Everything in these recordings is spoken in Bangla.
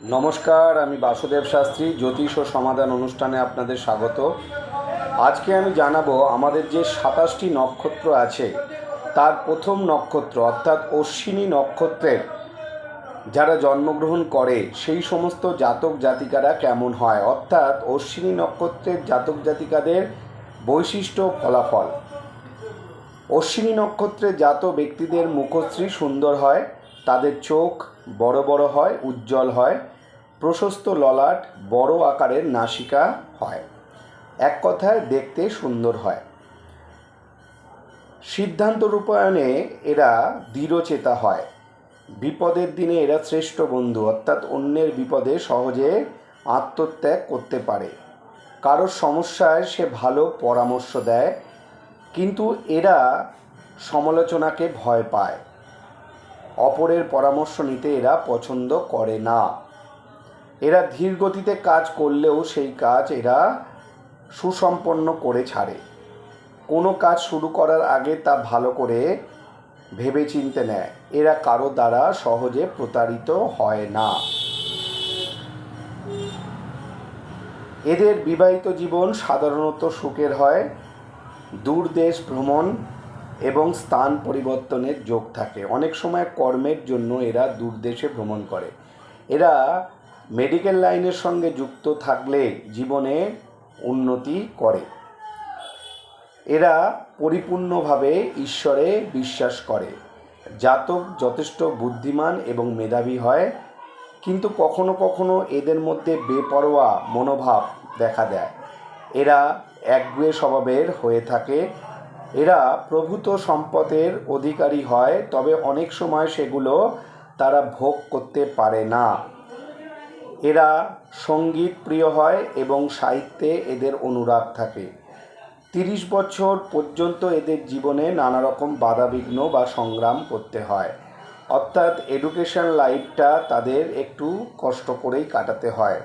নমস্কার, আমি বাসুদেব শাস্ত্রী, জ্যোতিষ ও সমাধান অনুষ্ঠানে আপনাদের স্বাগত। আজকে আমি জানাব আমাদের যে সাতাশটি নক্ষত্র আছে, তার প্রথম নক্ষত্র অর্থাৎ অশ্বিনী নক্ষত্রের, যারা জন্মগ্রহণ করে, সেই সমস্ত জাতক জাতিকারা কেমন হয়? অর্থাৎ অশ্বিনী নক্ষত্রের জাতক জাতিকাদের বৈশিষ্ট্য ফলাফল। অশ্বিনী নক্ষত্রে জাত ব্যক্তিদের মুখশ্রী সুন্দর হয় তাদের চোখ বড় বড় হয়, উজ্জ্বল হয়। প্রশস্ত ললাট বড় আকারের নাসিকা হয়। এক কথায় দেখতে সুন্দর হয়। সিদ্ধান্ত রূপায়ণে এরা দৃঢ়চেতা হয়। বিপদের দিনে এরা শ্রেষ্ঠ বন্ধু, অর্থাৎ অন্যের বিপদে সহজে আত্মত্যাগ করতে পারে। কারোর সমস্যায় সে ভালো পরামর্শ দেয়, কিন্তু এরা সমালোচনাকে ভয় পায়। অপরের পরামর্শ নিতে এরা পছন্দ করে না। এরা ধীর গতিতে কাজ করলেও সেই কাজ এরা সুসম্পন্ন করে ছাড়ে। কোনো কাজ শুরু করার আগে তা ভালো করে ভেবে চিনতে নেয়। এরা কারও দ্বারা সহজে প্রতারিত হয় না। এদের বিবাহিত জীবন সাধারণত সুখের হয় দূরদেশ ভ্রমণ এবং স্থান পরিবর্তনের যোগ থাকে। অনেক সময় কর্মের জন্য এরা দূরদেশে ভ্রমণ করে। এরা মেডিকেল লাইনের সঙ্গে যুক্ত থাকলে জীবনে উন্নতি করে। এরা পরিপূর্ণভাবে ঈশ্বরে বিশ্বাস করে। জাতক যথেষ্ট বুদ্ধিমান এবং মেধাবী হয়, কিন্তু কখনো কখনো এদের মধ্যে বেপরোয়া মনোভাব দেখা দেয়। এরা একগুয়ে স্বভাবের হয়ে থাকে এরা প্রভূত সম্পদের অধিকারী হয়, তবে অনেক সময় সেগুলো তারা ভোগ করতে পারে না। এরা সংগীত প্রিয় হয় এবং সাহিত্যে এদের অনুরাগ থাকে। তিরিশ বছর পর্যন্ত এদের জীবনে নানা রকম বাধাবিঘ্ন বা সংগ্রাম করতে হয়। অর্থাৎ এডুকেশন লাইফটা তাদের একটু কষ্ট করেই কাটাতে হয়।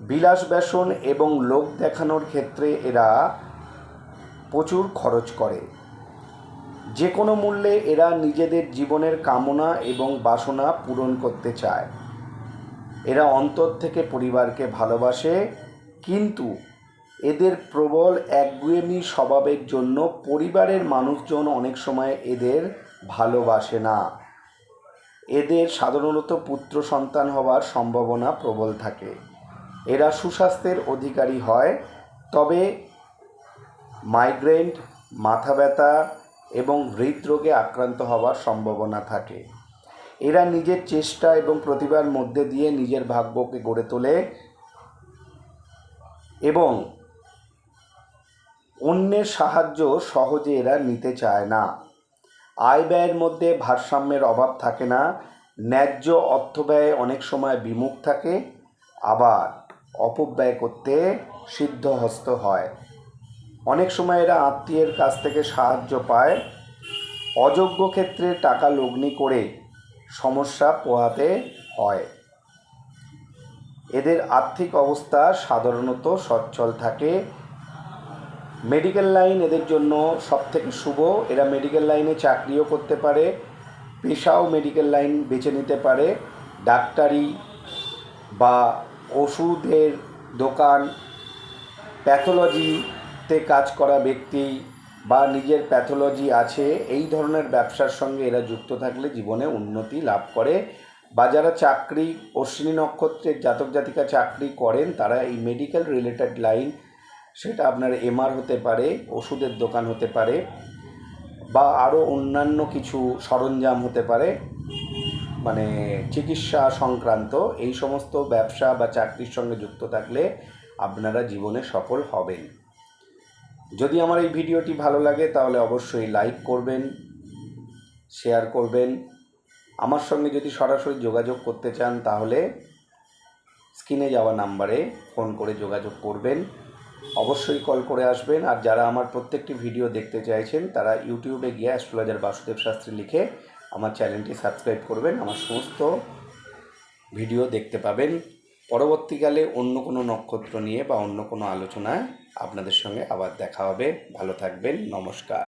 বিলাস ব্যসন এবং লোক দেখানোর ক্ষেত্রে এরা প্রচুর খরচ করে। যে কোনো মূল্যে এরা নিজেদের জীবনের কামনা এবং বাসনা পূরণ করতে চায়। এরা অন্তর থেকে পরিবারকে ভালোবাসে, কিন্তু এদের প্রবল একগুয়েমি স্বভাবের জন্য পরিবারের মানুষজন অনেক সময় এদের ভালোবাসে না। এদের সাধারণত পুত্র সন্তান হওয়ার সম্ভাবনা প্রবল থাকে। এরা সুস্বাস্থ্যের অধিকারী হয়, তবে মাইগ্রেন মাথা ব্যথা এবং হৃদরোগে আক্রান্ত হওয়ার সম্ভাবনা থাকে। এরা নিজের চেষ্টা এবং প্রতিভার মধ্যে দিয়ে নিজের ভাগ্যকে গড়ে তোলে এবং অন্যের সাহায্য সহজে এরা নিতে চায় না। আয় ব্যয়ের মধ্যে ভারসাম্যের অভাব থাকে না, ন্যায্য অর্থ ব্যয় অনেক সময় বিমুখ থাকে, আবার অপব্যয় করতে সিদ্ধহস্ত হয়। অনেক সময় এরা আত্মীয়ের কাছ থেকে সাহায্য পায়। অযোগ্য ক্ষেত্রে টাকা লগ্নি করে সমস্যা পোহাতে হয়। এদের আর্থিক অবস্থা সাধারণত সচ্ছল থাকে। মেডিকেল লাইন এদের জন্য সবথেকে শুভ। এরা মেডিকেল লাইনে চাকরিও করতে পারে, পেশাও মেডিকেল লাইন বেছে নিতে পারে। ডাক্তারি বা ওষুধের দোকান প্যাথোলজিতে কাজ করা ব্যক্তি বা নিজের প্যাথোলজি আছে, এই ধরনের ব্যবসার সঙ্গে এরা যুক্ত থাকলে জীবনে উন্নতি লাভ করে। বা যারা চাকরি, অশ্বিনী নক্ষত্রের জাতক জাতিকা চাকরি করেন, তারা এই মেডিকেল রিলেটেড লাইন সেটা আপনার এমআর হতে পারে, ওষুধের দোকান হতে পারে, বা আরও অন্যান্য কিছু সরঞ্জাম হতে পারে মানে চিকিৎসা সংক্রান্ত, এই সমস্ত ব্যবসা বা চাকরির সঙ্গে যুক্ত থাকলে আপনারা জীবনে সফল হবেন। যদি আমার এই ভিডিওটি ভালো লাগে, তাহলে অবশ্যই লাইক করবেন শেয়ার করবেন। আমার সঙ্গে যদি সরাসরি যোগাযোগ করতে চান, তাহলে স্ক্রিনে যাওয়া নাম্বারে ফোন করে যোগাযোগ করবেন। অবশ্যই কল করে আসবেন। আর যারা আমার প্রত্যেকটি ভিডিও দেখতে চাইছেন, তারা ইউটিউবে গিয়ে অ্যাস্ট্রোলজার বাসুদেব শাস্ত্রী লিখে আমার চ্যানেলটি সাবস্ক্রাইব করবেন। আমার সমস্ত ভিডিও দেখতে পাবেন। পরবর্তীকালে অন্য কোনো নক্ষত্র নিয়ে বা অন্য কোনো আলোচনায় আপনাদের সঙ্গে আবার দেখা হবে। ভালো থাকবেন নমস্কার।